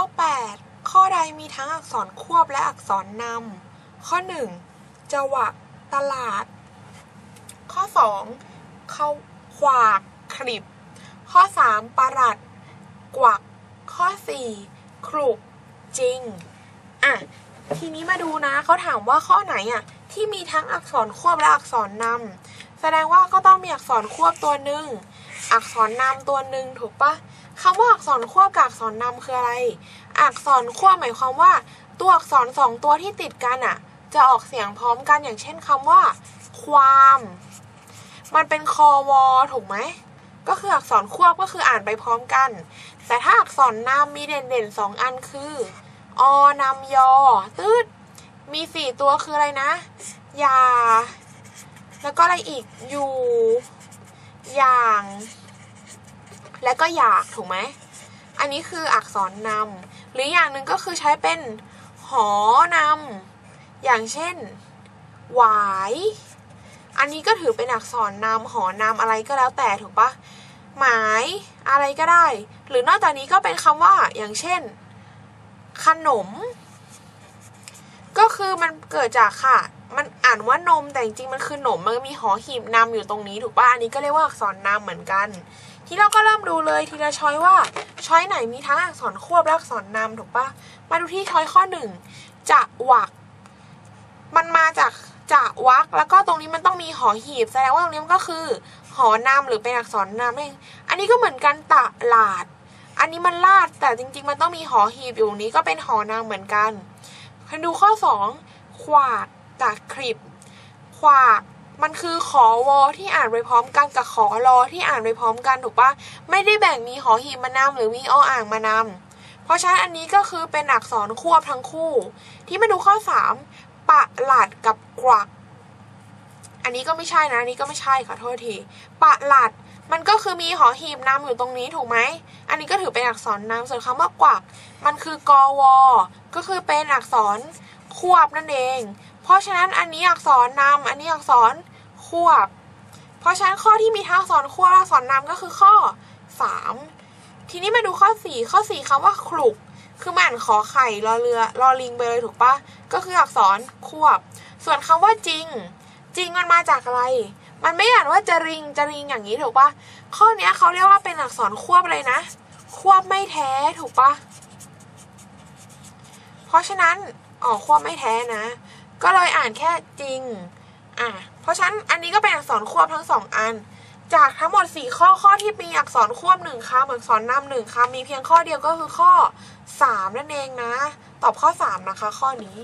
ข้อ 8 ข้อใดมีทั้งอักษรควบและอักษรนำ ข้อ 1. จวัก ตลาด ข้อ 2. เขาขวากคลิบ ข้อ 3. ประหลัด กวัก ข้อ 4. ครุกจริง อะ ทีนี้มาดูนะ เขาถามว่าข้อไหนอะ ที่มีทั้งอักษรควบและอักษรนำ แสดงว่าก็ต้องมีอักษรควบตัวหนึ่งอักษรนำตัวหนึ่งถูกปะคำว่าอักษรควบกับอักษรนำคืออะไร อักษรควบหมายความว่า ตัวอักษรสองตัวที่ติดกันอะจะออกเสียงพร้อมกันอย่างเช่นคำว่า ความ มันเป็นคอวอถูกไหมก็คืออักษรควบก็คืออ่านไปพร้อมกัน แต่ถ้าอักษรนำมีเด่นๆสองอันคืออนำยอตืดมีสี่ตัวคืออะไรนะ ยา แล้วก็อะไรอีกอยู่ อย่าง แล้วก็อยากถูกไหม อันนี้คืออักษรนำหรืออย่างหนึ่งก็คือใช้เป็นหอนำอย่างเช่น หวาย อันนี้ก็ถือเป็นอักษรนำหอนำอะไรก็แล้วแต่ถูกปะหมายอะไรก็ได้ หรือนอกจากนี้ก็เป็นคำว่าอย่างเช่น ขนม ก็คือมันเกิดจากค่ะ มันอ่านว่านมแต่จริงๆมันคือหนมมันมีหอหีบนำอยู่ตรงนี้ถูกปะอันนี้ก็เรียกว่าอักษรนำเหมือนกัน ที่เราก็เริ่มดูเลยทีละช้อยว่า ช้อยไหนมีทั้งอักษรควบและอักษรนำถูกปะมาดูที่ช้อยข้อหนึ่งจะวัก มันมาจากจะวักแล้วก็ตรงนี้มันต้องมีหอหีบแสดงว่าตรงนี้มันก็คือ หอนำหรือเป็นอักษรนำเองอันนี้ก็เหมือนกันตะลาด อันนี้มันลาดแต่จริง ๆ มันต้องมีหอหีบอยู่นี้ก็เป็นหอนาเหมือนกันคันดูข้อ 2 ขวาก กับคลิปขวากมันคือขอวอที่อ่านไปพร้อมกันกับขอรอที่อ่านไปพร้อมกันถูกปะไม่ได้แบ่งมีหอหีบมานำหรือมีออ่างมานำเพราะฉะนั้นอันนี้ก็คือเป็นอักษรควบทั้งคู่ ที่มาดูข้อ 3 ปะหลัดกับกวัก อันนี้ก็ไม่ใช่นะอันนี้ก็ไม่ใช่ขอโทษทีปะหลัดมันก็คือมีหอหีบนำอยู่ตรงนี้ถูกไหม อันนี้ก็ถือเป็นอักษรนำส่วนคำว่ากวัก มันคือกอวอก็คือเป็นอักษรควบนั่นเอง เพราะฉะนั้นอันนี้อักษรนำอันนี้อักษรควบ เพราะฉะนั้นข้อที่มีทั้งอักษรควบและอักษรนำก็คือข้อ 3 ทีนี้มาดูข้อ 4 ข้อ 4คำว่าคลุก คือมันขอไข่รอเรือรอลิงไปเลยถูกปะก็คืออักษรควบ ส่วนคำว่าจริง จริงมันมาจากอะไร มันไม่อ่านว่าจะริงจะริงอย่างนี้ถูกปะข้อนี้เขาเรียกว่าเป็นอักษรควบเลยนะ ควบไม่แท้ถูกปะเพราะฉะนั้นอ๋อควบไม่แท้นะ ก็เลยอ่านแค่จริง อะ เพราะฉะนั้นอันนี้ก็เป็นอักษรควบทั้งสองอัน จากทั้งหมด 4 ข้อข้อที่มีอักษรควบหนึ่งคำอักษรนำหนึ่งคำมีเพียงข้อเดียวก็คือข้อ 3 นั่นเองนะ ตอบข้อ 3 นะคะ ข้อนี้